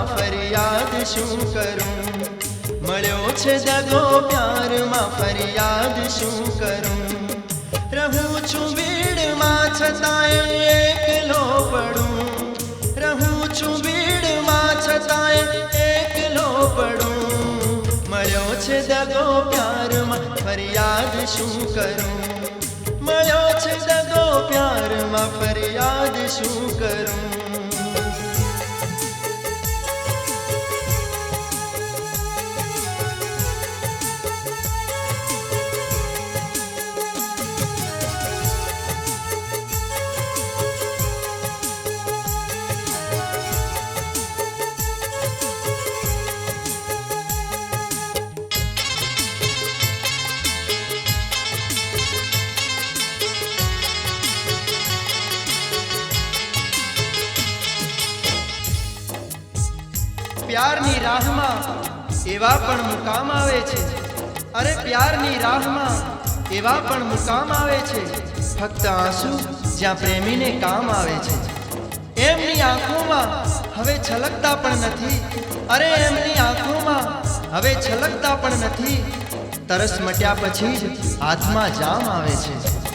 પ્યારમાં ફરિયાદ શું કરું? મળ્યો છે દગો પ્યારમાં ફરિયાદ શું કરું? રહું છું ભીડમાં છતાંય એકલો પડું. રહું છું ભીડમાં છતાંય એકલો પડું. મળ્યો છે દગો પ્યારમાં ફરિયાદ શું કરું? મળ્યો છે દગો પ્યારમાં ફરિયાદ શું કરું? પ્યારની રાહમાં એવા પણ મુકામ આવે છે. અરે પ્યારની રાહમાં એવા પણ મુકામ આવે છે. ફક્ત આંસુ જ્યાં પ્રેમીને કામ આવે છે. એમની આંખોમાં હવે છલકતા પણ નથી. અરે એમની આંખોમાં હવે છલકતા પણ નથી. તરસ મટ્યા પછી જ હાથમાં જામ આવે છે.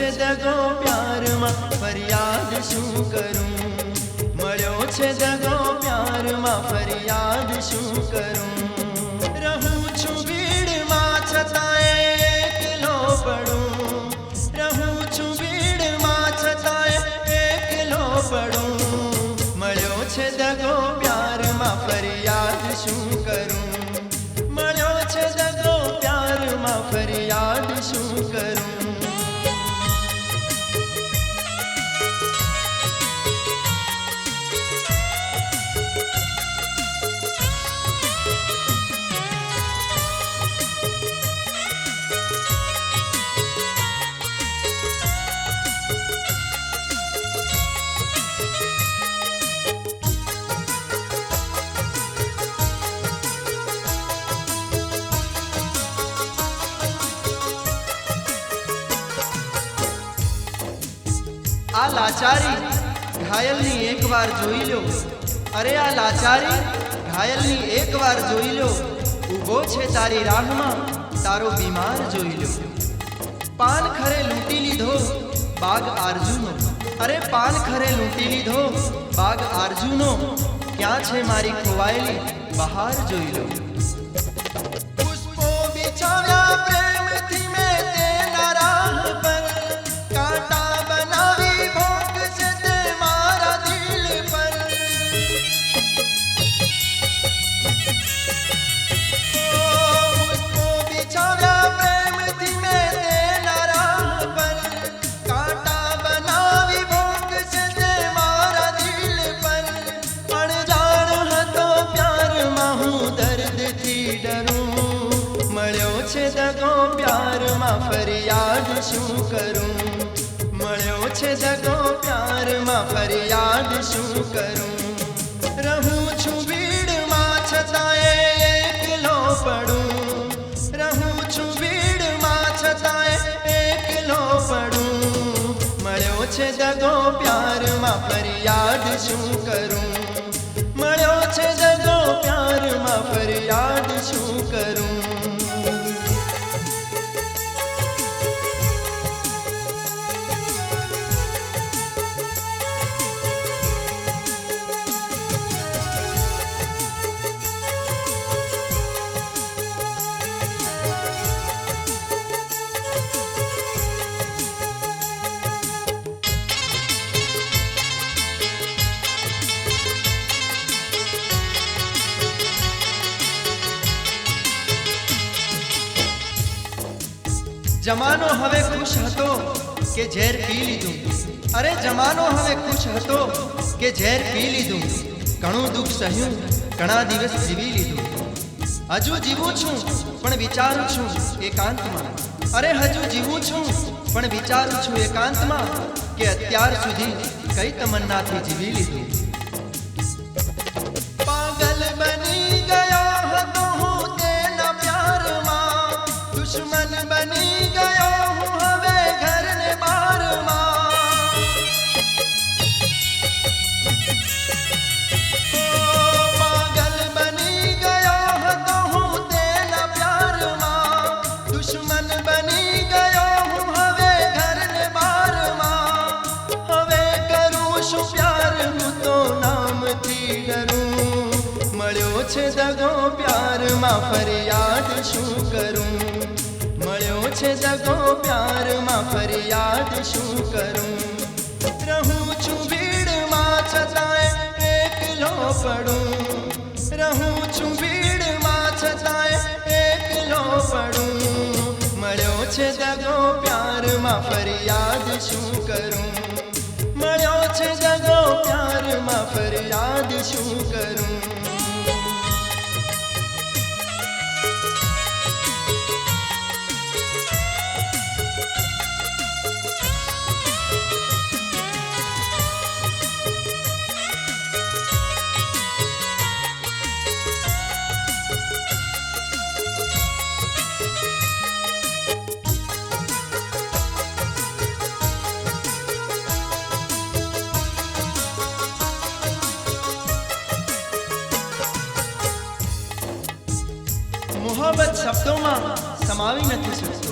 છે દગો પ્યારમાં ફરિયાદ શું કરું મળ્યો છે દગો પ્યારમાં ફરિયાદ શું કરું લાચારી ઘાયલની એકવાર જોઈ લો. અરે આ લાચારી ઘાયલની એકવાર જોઈ લો. ઊભો છે તારી રાહમાં, તારો બીમાર જોઈ લો. પાન ખરે લૂંટી લીધો, બાગ આરજુનો. અરે પાન ખરે લૂંટી લીધો, બાગ આરજુનો. ક્યાં છે મારી ખોવાયેલી બહાર જોઈ લો. પ્યારમાં ફરિયાદ શું કરું? મળ્યો છે જગો પ્યારમાં, ફરિયાદ શું કરું? રહું છું ભીડમાં છતાં એકલો પડું. રહું છું ભીડમાં છતાં એકલો પડું. મળ્યો છે જગો પ્યારમાં, ફરિયાદ શું કરું? મળ્યો છે જગો પ્યારમાં, ફરિયાદ શું જમાનો હવે ખુશ હતો કે ઝેર પી લીધું અરે જમાનો હવે ખુશ હતો કે ઝેર પી લીધું ઘણું દુઃખ સહ્યું ઘણા દિવસ જીવી લીધું હજુ જીવું છું પણ વિચારું છું એકાંતમાં અરે હજુ જીવું છું પણ વિચારું છું એકાંતમાં કે અત્યાર સુધી કઈ તમન્નાથી જીવી લીધું પાગલ બની ગયો હતો હું તેના પ્યારમાં દુશ્મન પ્યારમાં ફરિયાદ શું કરું? મળ્યો છે દગો પ્યારમાં ફરિયાદ શું કરું? રહું છું ભીડમાં છતાંય એકલો પડું. રહું છું ભીડમાં છતાંય એકલો પડું. મળ્યો છે દગો પ્યારમાં ફરિયાદ શું કરું? મળ્યો છે દગો પ્યારમાં ફરિયાદ શું કરું? શબ્દોમાં સમાવી નથી શકતો.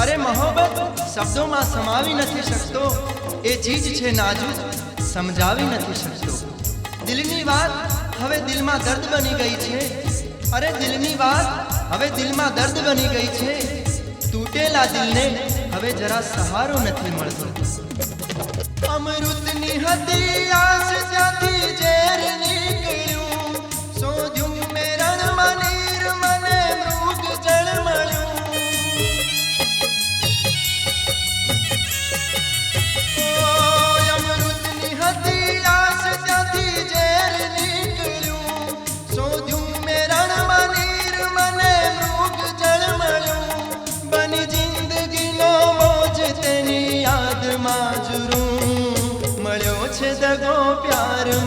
અરે મોહબ્બત શબ્દોમાં સમાવી નથી શકતો. એ ચીજ છે નાજુક, સમજાવી નથી શકતો. દિલની વાત હવે દિલમાં દર્દ બની ગઈ છે. અરે દિલની વાત હવે દિલમાં દર્દ બની ગઈ છે. તૂટેલા દિલને હવે જરા સહારો નથી મળતો. અમૃતની હતી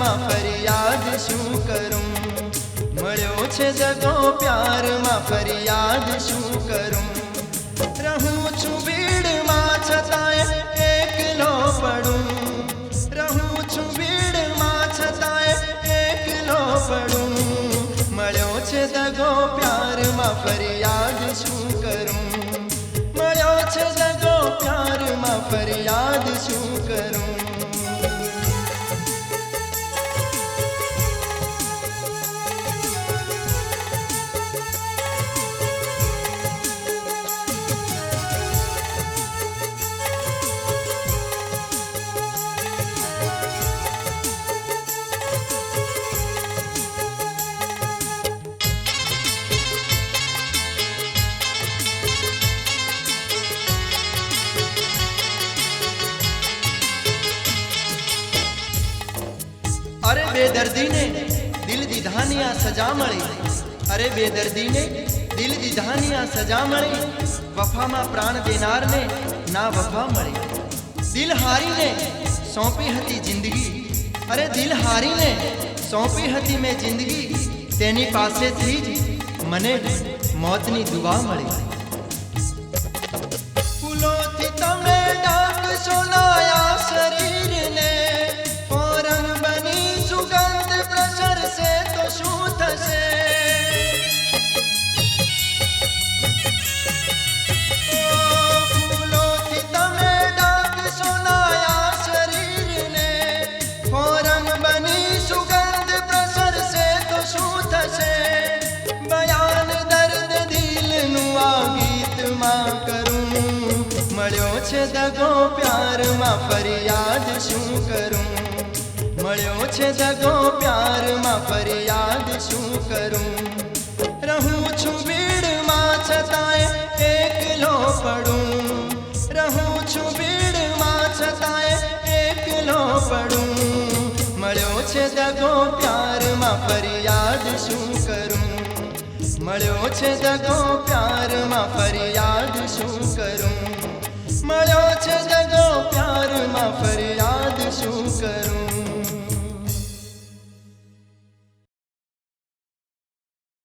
પ્યારમાં ફરિયાદ શું કરું? મળ્યો છે દગો પ્યારમાં ફરિયાદ શું કરું? રહું છું ભીડમાં છતાંય એકલો પડું. રહું છું ભીડમાં છતાંય એકલો પડું. મળ્યો છે દગો પ્યારમાં ફરિયાદ શું કરું? મળ્યો છે દગો પ્યારમાં ફરિયાદ શું કરું? બેદર્દીને દિલ દીધાની આ સજા મળી અરે બેદર્દીને દિલ દીધાની આ સજા મળી વફામાં પ્રાણ દેનારને ના વફા મળી દિલ હારીને સોંપી હતી જિંદગી અરે દિલ હારીને સોંપી હતી મેં જિંદગી તેની પાસેથી જ મને મોતની દુઆ મળી ફૂલોથી તમે ઢાંકશો નાયા શરીરને છે દગો પ્યારમાં ફરિયાદ શું કરું? મળ્યો છે દગો પ્યારમાં ફરિયાદ શું કરું? રહું છું ભીડમાં છતાંય એકલો પડું. રહું છું ભીડમાં છતાંય એકલો પડું. મળ્યો છે દગો પ્યારમાં ફરિયાદ શું કરું? મળ્યો છે દગો પ્યારમાં ફરિયાદ શું કરું? મળ્યો છે જગો પ્યારમાં ફરિયાદ શું કરું?